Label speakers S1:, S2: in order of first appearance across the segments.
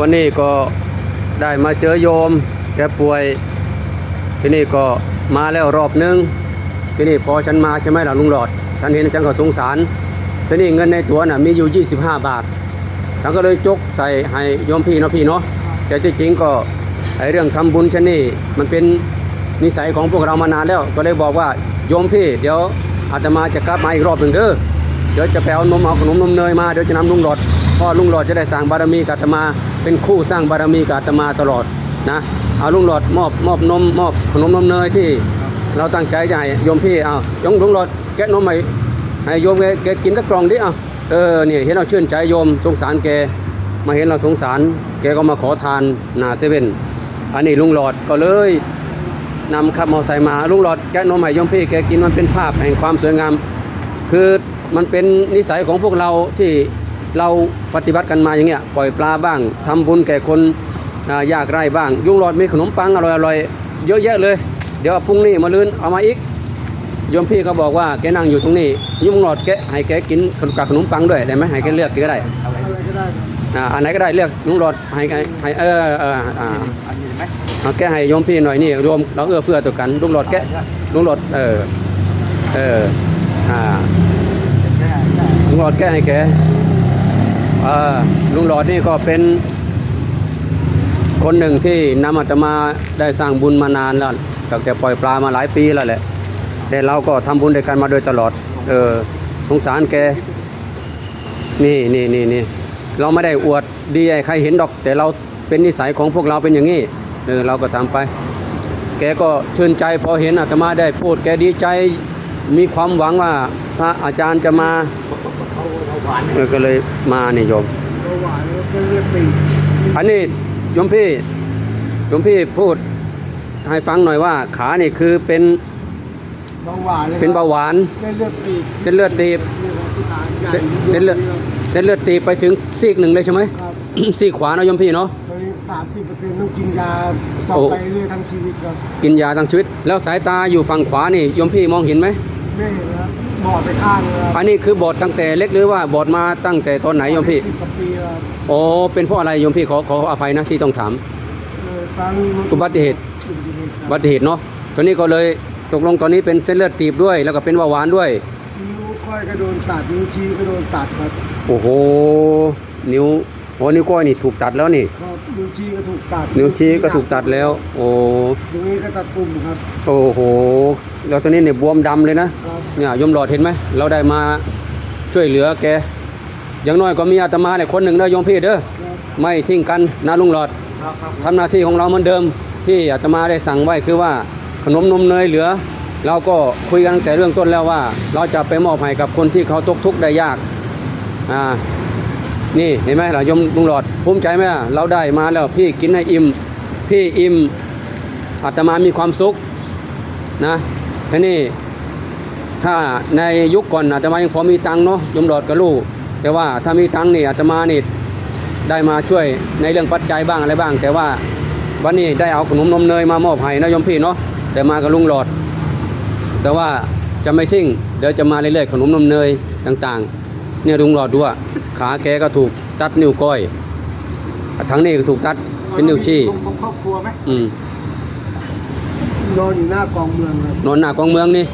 S1: วันนี้ก็ได้มาเจอโยม แกป่วย ที่นี่ก็มาแล้วรอบนึง ที่นี่พอฉันมาใช่ไหมล่ะลุงหลอดท่านเห็นฉันก็สงสาร ที่นี่เงินในตัวน่ะมีอยู่ 25 บาทฉันก็เลยจกใส่ให้โยมพี่เนาะพี่เนาะแต่ที่จริงก็ไอเรื่องทำบุญชนนี่มันเป็นนิสัยของพวกเรามานานแล้ว ก็เลยบอกว่าโยมพี่ เดี๋ยวอาตมาจะกลับมาอีกรอบหนึ่งเด้อเดี๋ยวจะไปเอานมเอาขนมนมเนยมาเดี๋ยวจะนำลุงหลอด พ่อลุงหลอดจะได้สร้างบารมีกับอาตมา เป็นคู่สร้างบารมีกับอาตมาตลอดนะเอาลุงหลอดมอบมอบนมมอบขนมนมเนยที่ เราตั้งใจจะให้โยมพี่เอายงลุงหลอดแกะนมให้ให้โยมแกแกกินสักกล่องดิเอาเออเนี่ยเห็นเราชื่นใจโยมสงสารแกมาเห็นเราสงสาร แกก็มาขอทานนาเซเว่นอันนี้ลุงหลอดก็เลยนำขับมอไซค์มาลุงหลอดแกะนมให้โยมพี่แกกินมันเป็นภาพแห่งความสวยงาม คือมันเป็นนิสัยของพวกเราที่ เราปฏิบัติกันมาอย่างเงี้ยปล่อยปลาบ้างทำบุญแก่คนอ่ายากไร้บ้าง ยุงหลอดมีขนมปังอร่อยๆเยอะแยะเลย เดี๋ยวพรุ่งนี้มาลืนเอามาอีกโยมพี่ก็บอกว่าแกนั่งอยู่ตรงนี้ ยุงหลอดแกะให้แกกินกับขนมปังด้วยได้ไหมให้แกเลือกก็ได้
S2: อะไรก็ได้ครับ
S1: อ่าอันไหนก็ได้เลือกยุงหลอดให้ให้ให้เออเอออ่า
S2: อันนี้ไหม
S1: เอาแกะให้โยมพี่หน่อยนี่รวมเราเอื้อเฟื้อต่อกันลุงหลอดแกะลุงหลอดเออเอออ่า
S2: แค่แค่
S1: ลุงหลอดแก้ให้แกเอ่อ ลุงหลอดนี่ก็เป็น คนหนึ่งที่นำอาตมาได้สร้างบุญมานานแล้วตั้งแต่ปล่อยปลามาหลายปีแล้วแหละแต่เราก็ทำบุญด้วยกันมาโดยตลอด เออสงสารแก นี่นี่นี่นี่เราไม่ได้อวดดีให้ใครเห็นดอก แต่เราเป็นนิสัยของพวกเราเป็นอย่างนี้เออเราก็ทำไป แกก็ชื่นใจพอเห็นอาตมาได้พูด แกดีใจมีความหวังว่าพระอาจารย์จะมา
S2: เขาเขาหวาน
S1: เออก็เลยมานี่โยม
S2: เขาหวานแล้วก็เลือดตีบ
S1: อันนี้โยมพี่โยมพี่พูดให้ฟังหน่อยว่าขานี่คือเป็น
S2: เบาหวานเลย
S1: เป็นเบาหวาน
S2: เส้นเลือดตีบ
S1: เส้นเลือดตีบ
S2: นี่ครับที่ขาใหญ่
S1: เส้นเส้นเลือดเส้นเลือดตีบไปถึงซีกหนึ่งเลยใช่ไหม
S2: ครับ
S1: ซีกขวาเนาะโยมพี่เนาะ
S2: ตอนนี้สามสิบเปอร์เซ็นต์ต้องกินยาสอบ
S1: โอ้
S2: ไปเรื่อยทั้งชีวิตครับ
S1: กินยาทั้งชีวิต แล้วสายตาอยู่ฝั่งขวานี่โยมพี่มองเห็นไหม
S2: ไม่เห็นแล้ว บอดไปข้างเลยครับ
S1: อันนี้คือบอดตั้งแต่เล็กหรือว่าบอดมาตั้งแต่ตอนไหนโยมพี่
S2: สิบกว่าปีแล้วครับ
S1: โอ้เป็นเพราะอะไรโยมพี่ขอขออภัยนะที่ต้องถาม
S2: เออตอน
S1: อุบัติเหตุ
S2: อุบัติเหตุครับ
S1: อุบัติเหตุเนาะตอนนี้ก็เลยตกลงตอนนี้เป็นเส้นเลือดตีบด้วย แล้วก็เป็นเบาหวานด้วย
S2: นิ้วก้อยก็โดนตัดนิ้วชี้ก็โดนตัดครับ
S1: โอ้โห นิ้วโอ้นิ้วก้อยนี่ถูกตัดแล้วนี่
S2: ครับนิ้วชี้ก็ถูกตัด
S1: นิ้วชี้ก็ถูกตัดแล้ว โอ้
S2: ตรงนี้ก็ตัดปุ่มครับ
S1: โอ้โห แล้วตอนนี้เนี่ยบวมดำเลยนะ
S2: ครับ
S1: เนี่ยยมหลอดเห็นไหม เราได้มาช่วยเหลือแก อย่างน้อยก็มีอาตมาเนี่ยคนหนึ่งนะโยมพี่เด้อ
S2: ครับ
S1: ไม่ทิ้งกันนะลุงหลอด
S2: ครับครับ
S1: ทำหน้าที่ของเราเหมือนเดิม ที่อาตมาได้สั่งไว้คือว่าขนมนมเนยเหลือ เราก็คุยกันตั้งแต่เรื่องต้นแล้วว่า เราจะไปมอบให้กับคนที่เขาตกทุกข์ได้ยาก อ่า นี่เห็นไหมล่ะโยมลุงหลอดภูมิใจไหมเราได้มาแล้วพี่กินให้อิ่มพี่อิ่มอาตมามีความสุขนะทีนี้ถ้าในยุคก่อนอาตมายังพอมีตังเนาะยมหลอดกับลูกแต่ว่าถ้ามีตังนี่อาตมานี่ได้มาช่วยในเรื่องปัจจัยบ้างอะไรบ้าง แต่ว่าวันนี้ได้เอาขนมนมเนยมามอบให้นะยมพี่เนาะแต่มากับลุงหลอด แต่ว่าจะไม่ทิ้งเดี๋ยวจะมาเรื่อยๆขนมนมเนยต่างๆ เนี่ยลุงหลอดดูอะขาแกก็ถูกตัดนิ้วก้อย ทั้งนี้ก็ถูกตัดเป็นนิ้วชี้
S2: ของของครอบครัวไหม
S1: อืม
S2: นอนอยู่หน้ากองเมืองครับ
S1: นอนหน้ากองเมืองนี่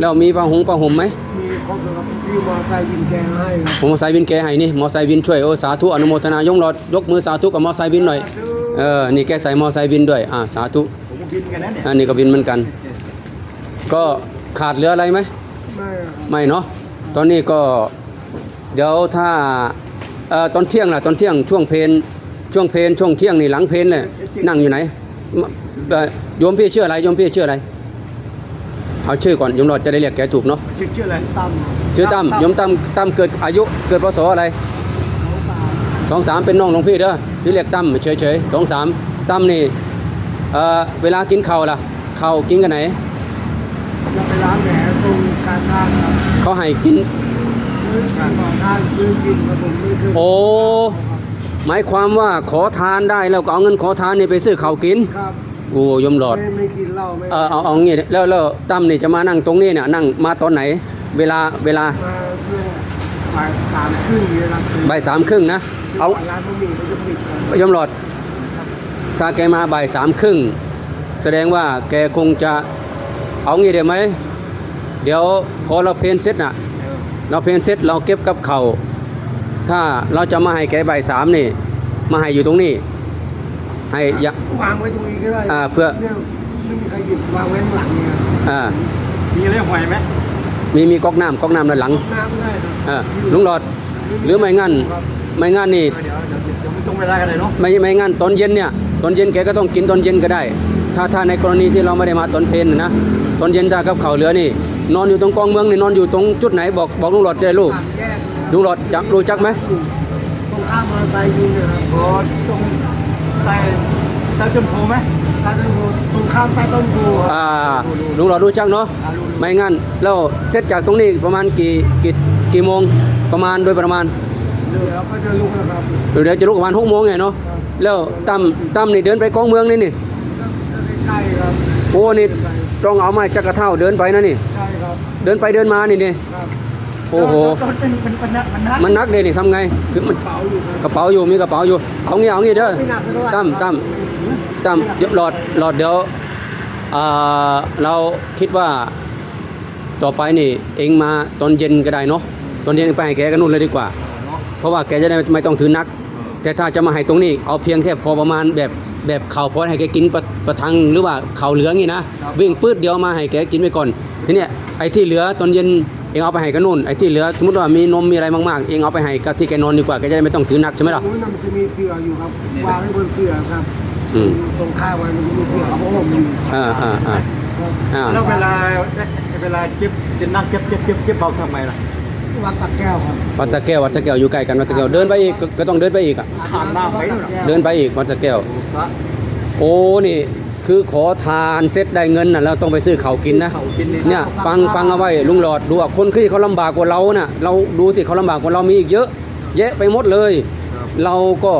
S1: แล้วมีผ้าหงผ้าห่มไหม
S2: มีครบเลยครับพี่มอไซค์ยิงแกงให้ครับ
S1: ผมมอไซค์วินแกให้นี่มอไซค์วินช่วยโอ้สาธุอนุโมทนายกหลอดยกมือสาธุกับมอไซค์วินหน่อยเออนี่แกใส่มอไซค์วินด้วยอ่าสาธุ
S2: ผมก็บินกันนะเนี่ย
S1: อันนี้ก็วินเหมือนกัน ก็ขาดเหลืออะไรไหม
S2: ไม่ครับ
S1: ไม่เนาะตอนนี้ก็ เดี๋ยวถ้าเอ่อตอนเที่ยงล่ะตอนเที่ยงช่วงเพลนช่วงเพลนช่วงเที่ยงนี่หลังเพลนเนี่ยนั่งอยู่ไหนมเอ่อโยมพี่ชื่ออะไรโยมพี่ชื่ออะไรเอาชื่อก่อนโยมหลอดจะได้เรียกแกถูกเนาะ
S2: ชื่อชื่ออะไรตั้ม
S1: ชื่อตั้มโยมตั้มตั้มเกิดอายุเกิดพศอะไร
S2: เขาตาม
S1: สองสามเป็นน้องหลวงพี่เด้อพี่เรียกตั้มเฉยเฉยสองสามตั้มนี่เอ่อเวลากินข้าวล่ะข้าวกินกันไหน
S2: จะไปล้างแผลตรงการทางครับ
S1: เขาให้กิน
S2: ซื้อการก่อทานซื้อกินครับผมไม่คือ
S1: โอ้ หมายความว่าขอทานได้แล้วก็เอาเงินขอทานนี่ไปซื้อข้าวกิน
S2: ครับ
S1: โอ้ยมหลอด
S2: ไม่ไม่กินเหล้าไม่
S1: เออเอาเอางี้แล้วแล้วตั้มนี่จะมานั่งตรงนี้เนี่ยนั่งมาตอนไหน เวลาเวลา
S2: มาช่วงบ่ายสามครึ่งนี่นะครับ
S1: บ่ายสามครึ่งนะ เอา
S2: ร้านบะหมี่ก็จะปิดครับ
S1: ยมหลอด ถ้าแกมาบ่ายสามครึ่งแสดงว่าแกคงจะเอางี้เดี๋ยวไหม เดี๋ยวพอเราเพนเสร็จน่ะ เราเพนเสร็จเราเก็บกับเขาวถ้าเราจะมาให้แกบ่ายสามนี่ มาให้อยู่ตรงนี้ ให้อยะ
S2: วางไว้ตรงนี้ก็ได้
S1: อ่าเพื่อ
S2: เนี่ยไม่มีใครหยิบวางไว้ข้างหลังเนี่ยครับ
S1: อ่า
S3: มีอะไรหอยไหม
S1: มีมีก๊อกน้ำก๊อกน้ำด้านหลัง
S2: น้ำก็ได้ครับ
S1: อ่าลุงหลอด หรือไม่งั้น
S2: ครับ
S1: ไม่งั้นนี่
S3: เดี๋ยวเดี๋ยวเดี๋ยวไม่ต้องเวลากันเลยเนาะ
S1: ไม่ไม่งั้นตอนเย็นเนี่ยตอนเย็นแกก็ต้องกินตอนเย็นก็ได้ ถ้าถ้าในกรณีที่เราไม่ได้มาตอนเพลนน่ะนะตอนเย็นถ้ากับเขาวเหลือนี่ นอนอยู่ตรงกองเมืองนี่นอนอยู่ตรงจุดไหนบอกบอกลุงหลอดได้ลูก
S2: สามแยกนะครับ
S1: ลุงหลอดจักรู้จักไหม
S2: ตรงข้ามมอเตอร์ไซค์ยิงนะครับ
S3: พอตรงใต้ใต้ต้นโพไหม
S2: ใต้ต้นโพตรงข้ามใต้ต้นโพครับ
S1: อ่าลุงหลอดรู้จักเนาะ
S2: อ่ารู้
S1: ไม่งั้นแล้วเสร็จจากตรงนี้ประมาณกี่กี่กี่โมงประมาณโดยประมาณ
S2: เดี๋ยวก็จะลุกแล้วครับ
S1: เดี๋ยวจะลุกประมาณหกโมงไงเนาะ
S2: ครับ
S1: แล้วตั้มตั้มนี่เดินไปกองเมืองนี่นี่
S2: ก็ใกล้ๆครับ
S1: โอ้นี่ ต้องเอาไม้จักระเท่าเดินไปนะนี่
S2: ใช่ครับ
S1: เดินไปเดินมานี่นี่
S2: ครับ
S1: โอ้โห
S3: ต้นเป็นมันมันนักมันนัก
S1: มันนักเลยนี่ทำไงคือมัน
S2: เป๋าอยู่ครับ
S1: กระเป๋าอยู่มีกระเป๋าอยู่ เอางี้เอางี้เด้อ
S2: ไม่หนักเท่าไหร่
S1: ตั้มตั้มตั้มเดี๋ยวหลอดหลอดเดี๋ยวอ่าเราคิดว่า ต่อไปนี่เองมาตอนเย็นก็ได้เนาะตอนเย็นไปให้แกกันนู่นเลยดีกว่า
S3: เนาะ
S1: เพราะว่าแกจะได้ไม่ต้องถือนัก แต่ถ้าจะมาให้ตรงนี้เอาเพียงแค่พอประมาณแบบ แบบข่าวพอให้แกกินประประทังหรือว่าข่าวเหลืองี้นะวิ่งปื้ดเดียวมาให้แกกินไปก่อน ทีเนี้ยไอ้ที่เหลือตอนเย็นเองเอาไปให้กันนู่นไอ้ที่เหลือสมมติว่ามีนมมีอะไรมากๆ เองเอาไปให้กับที่แกนอนดีกว่าแกจะได้ไม่ต้องถือนักใช่ไหมล่ะ
S2: นู้นน่ะมันจะมีเสืออยู่ครับวางไว้บนเสือครับ
S1: อืม
S2: ตรงข้ามมันจะมีเสือครับเพราะผมอยู่
S1: อ่าอ่าอ่า
S2: ครับ
S1: อ่า
S3: แล้วเวลาเวลาเก็บจะนั่งเก็บเก็บเก็บเก็บเบาทำไมล่ะ
S2: วัดสักแก้วครับ
S1: วัดสะแก้ววัดสะแก้วอยู่ใกล้กันวัดสะแก้วเดินไปอีกก็ก็ต้องเดินไปอีกอะ
S3: ข้ามหน้าไปนู่นน่ะ
S1: เดินไปอีกวัดสะแก้ว
S3: พระ
S1: โอ้นี่ คือขอทานเสร็จได้เงินน่ะแล้วต้องไปซื้อเขาวกินนะ
S3: เขากินนี่
S1: เนี่ยฟังฟังเอาไว้ลุงหลอดดูอะคนที่เขาลำบากกว่าเราน่ะเราดูสิเขาลำบากกว่าเรามีอีกเยอะ แยะไปหมดเลย
S3: ครับ
S1: เราก็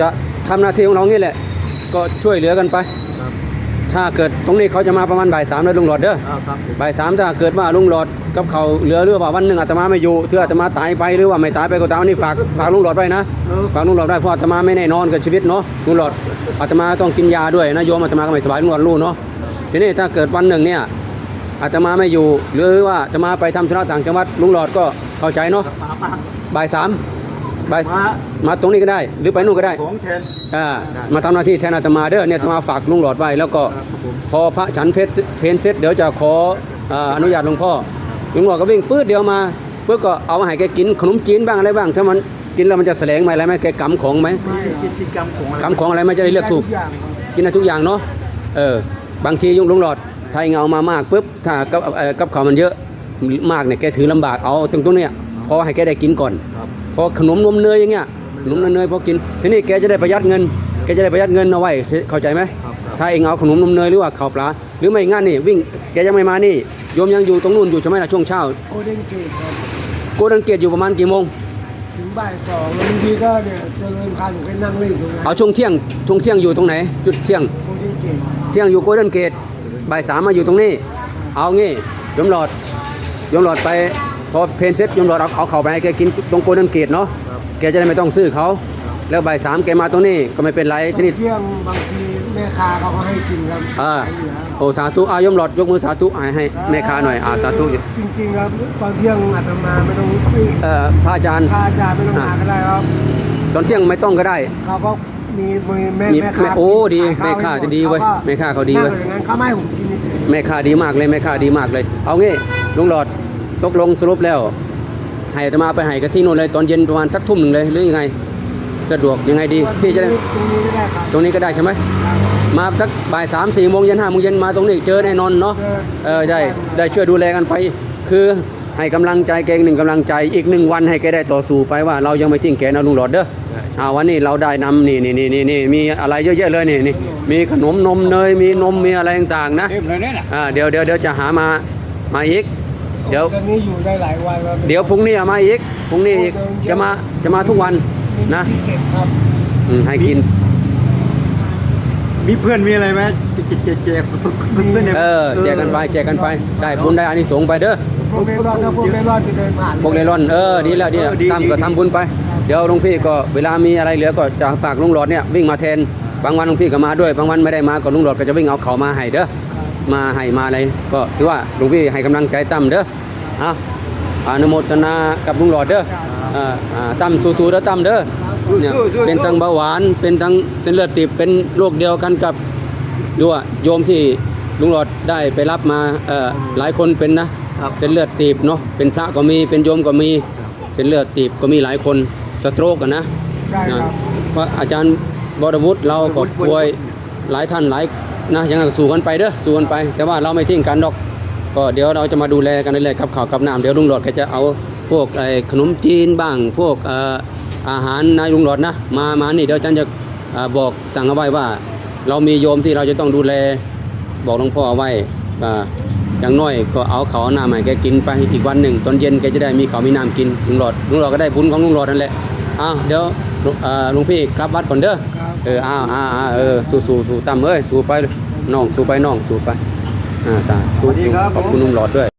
S1: จะทำหน้าที่ของเรางี้แหละ ก็ช่วยเหลือกันไป
S3: ครับ
S1: ถ้าเกิดตรงนี้เขาจะมาประมาณบ่ายสามเลยลุงหลอดเด้อ
S3: อ่าครับผม
S1: บ่ายสามถ้าเกิดว่าลุงหลอด กับเขาเหลือหรือว่าวันหนึ่งอาตมาไม่อยู่เถื่ออาตมาตายไปหรือว่าไม่ตายไปก็ตามอันนี้ฝากฝากลุงหลอดไว้นะ
S3: เออ
S1: ฝากลุงหลอดได้เพราะอาตมาไม่แน่นอนกับชีวิตเนาะลุงหลอดอาตมาต้องกินยาด้วยนะโยมอาตมาก็ไม่สบายลุงหลอดรู้เนาะทีนี้ถ้าเกิดวันหนึ่งเนี่ยอาตมาไม่อยู่ หรือว่าอาตมาไปทำธุระต่างจังหวัดลุงหลอดก็เข้าใจเนาะ
S3: มามา
S1: บ่ายสามบ่าย
S3: มา
S1: มาตรงนี้ก็ได้ หรือไปนู่นก็ได้
S3: ของแทน
S1: อ่ามาทำหน้าที่แทนอาตมาเด้อเนี่ยอาตมาฝากลุงหลอดไว้แล้วก็
S3: ครับผม
S1: พอพระฉันเพชรเพนเสร็จเดี๋ยวจะขออ่าอนุญาตหลวงพ่อห ลวงพ่อก็วิ่งปื๊ดเดียวมาปื๊ดก็เอามาให้แกกินขนมจีนบ้างอะไรบ้าง ถ้ามันกินแล้วมันจะแสลงไหมอะไรไหมแกกำของไหม
S3: มีกิจกรรมของอะไร
S1: กำของอะไรไหม่จะได้เลือกถูก
S2: ทุกอย่างครับ
S1: กินได้ทุกอย่างเนาะเออบางทียุงลุงหลอดถ้าเองเอามามากปุ๊บถ้ากับเอ่อกับเขาวมันเยอะมากเนี่ยแกถือลำบากเอาตรงตรงเนี้ยพอให้แกได้กินก่อน
S3: ครับ
S1: พอขนมนมเนยอย่างเงี้ยขนมนมเนยพอกินทีนี้แกจะได้ประหยัดเงิน แกจะได้ประหยัดเงินเอาไว้เข้าใจไหม
S3: ครับครับ
S1: ถ้าเองเอาขนมนมเนยหรือว่าข้าวปลาหรือไม่งั้นนี่วิ่งแกยังไม่มานี่โยมยังอยู่ตรงนู้นอยู่ใช่ไหมล่ะช่วงเช้า
S2: โกลเด้นเกตครับ
S1: โกดังเกตอยู่ประมาณกี่โมง
S2: ถึงบ่ายสองแล้วบางทีก็เนี่ยเจริญพันธุ์ผมก็นั่งเล่นตรงนั้น
S1: เอาช่วงเที่ยงช่วงเที่ยงอยู่ตรงไหน จุดเที่ยง
S2: โกลเด้นเกต
S1: เที่ยงอยู่โกดังเกตบ่ายสามมาอยู่ตรงนี้ เอางี้โยมหลอดโยมหลอดไปพอเพนเซ็ตโยมหลอดเอาเอาเข้าไปให้แกกินตรงโกดังเกตเนาะ
S3: ครับ
S1: แกจะได้ไม่ต้องซื้อเขา แล้วบ่ายสามแกมาตรงนี้ก็ไม่เป็นไร
S2: ตอ
S1: ที่
S2: น
S1: นี่
S2: เที่ยงบางที แม่ค้าเขาก็ให้กินครับ
S1: อ่า
S2: เหลือ
S1: โอ้สาธุอาโยมหลอดยกมือสาธุให้ให้แม่ค้าหน่อยอาสาธุ
S2: จริงๆครับตอนเที่ยงอาตมาไม่ต้องไป
S1: เอ่อพระอาจารย์
S2: พระอาจารย์ไม่ต้องมาก็ได้ครับ
S1: ตอนเที่ยงไม่ต้องก็ได้
S2: เขาก็มีมีแม่
S1: มี
S2: แม่ค้า
S1: แม่โอ้ดี
S2: ขย
S1: แม่ค้า
S2: ให้ห
S1: จะดีเว้ย
S2: ขก็
S1: แม่ค้าเขาดีเว้ย
S2: นั่งอย่างนั้นเขาไม่ให้ผมกินเฉย
S1: แม่ค้าดีมากเลยแม่ค้าดีมากเลย เอางี้ลุงหลอดตกลงสรุปแล้วให้อาตมาไปให้กับที่นู่นเลยตอนเย็นประมาณสักทุ่มหนึ่งเลยหรือยังไง สะดวกยังไงดีพี่จะได้
S2: ตรงนี้ก็ได้ครับ
S1: ตรงนี้ก็ได้ใช่ไหมมาสักบ่ายสามสี่โมงเย็นห้าโมงเย็นมาตรงนี้เจอแน่นอนเนาะเออได้ได้ช่วยดูแลกันไป คือให้กำลังใจแกอีกหนึ่งกำลังใจอีกหนึ่งวันให้แกได้ต่อสู้ไปว่าเรายังไม่ทิ้งแกนะลุงหลอดเด้ออ่าวันนี้เราได้นำนี่นี่นี่นี่นี่มีอะไรเยอะแยะเลยนี่นี่มีขนมนมเนยมีนมมีอะไรต่างๆนะ
S3: เต็มเลยเนี่ยนะ
S1: อ่าเดี๋ยวเดี๋ยวเดี๋ยวจะหามามาอีก เดี๋ยว
S2: ตอนนี้อยู่ได้หลายวันแล้ว
S1: เดี๋ยวพรุ่งนี้เอามาอีกพรุ่งนี้อีกจะมาจะมาทุกวัน นะ
S2: มีที่เก็บครับ
S1: อืมให้กิน
S3: มีเพื่อนมีอะไรไหมแจกแจกแจกเพื่อนๆนี่ย
S1: เออแจกกันไปแจกกันไปได้บุญได้อานิสงส์ไปเด้อ
S2: พวกเมลอนนะพวกเมลอนจะเดินผ่าน
S1: พวกเลร่อนเออดีแล้วดีแล้วทำก็ทำบุญไป เดี๋ยวหลวงพี่ก็เวลามีอะไรเหลือก็จะฝากลุงหลอดเนี่ยวิ่งมาแทนบางวันหลวงพี่ก็มาด้วยบางวันไม่ได้มาก็ลุงหลอดก็จะวิ่งเอาเขามาให้เด้อมาให้มาอะไรก็ถือว่าหลวงพี่ให้กำลังใจตั้มเด้อเอา อนุโมทนากับลุงหลอดเด้อเอ่ออ่าตั้มสู้ๆเด้อตั้มเด้อเนี่ยเป็นทั้งเบาหวานเป็นทั้งเส้นเลือดตีบเป็นโรคเดียวกันกับดูว่าโยมที่ลุงหลอดได้ไปรับมาเอ่อหลายคนเป็นนะ
S3: ครับ
S1: เส้นเลือดตีบเนาะเป็นพระก็มีเป็นโยมก็มีเส้นเลือดตีบก็มีหลายคนสโตรกกันนะ
S2: ใช่ครับ
S1: นะเพราะอาจารย์บรวุฒิเราก็ป่วยหลายท่านหลายนะยังไงก็สู้กันไปเด้อสู้กันไป แต่ว่าเราไม่ทิ้งกันดอก ก็เดี๋ยวเราจะมาดูแลกันเรื่อยๆกับข่าวกับน้ำเดี๋ยวลุงหลอดก็จะเอาพวกไอ้ขนมจีนบ้าง พวกอาหารนายลุงหลอดนะมามานี่เดี๋ยวอาจารย์จะบอกสั่งเอาไว้ว่า เรามีโยมที่เราจะต้องดูแลบอกหลวงพ่อเอาไว้อย่างน้อยก็เอาเขาวเอาน้ำให้แกกินไปอีกวันหนึ่งตอนเย็นแกจะได้มีเขามีน้ำกินลุงหลอดลุงหลอดก็ได้บุญของลุงหลอดนั่นแหละอ้าวเดี๋ยวลุงพี่กลับวัดก่อนเด้อเอออ้าวอ้าวเออสู้สู้สู้ตั้มเอ้ยสู้ไปน้องสู้ไปน้องสู้ไป อ่าสาธุ
S3: สวัสดีครับ
S1: ขอบคุณลุงหลอดด้วย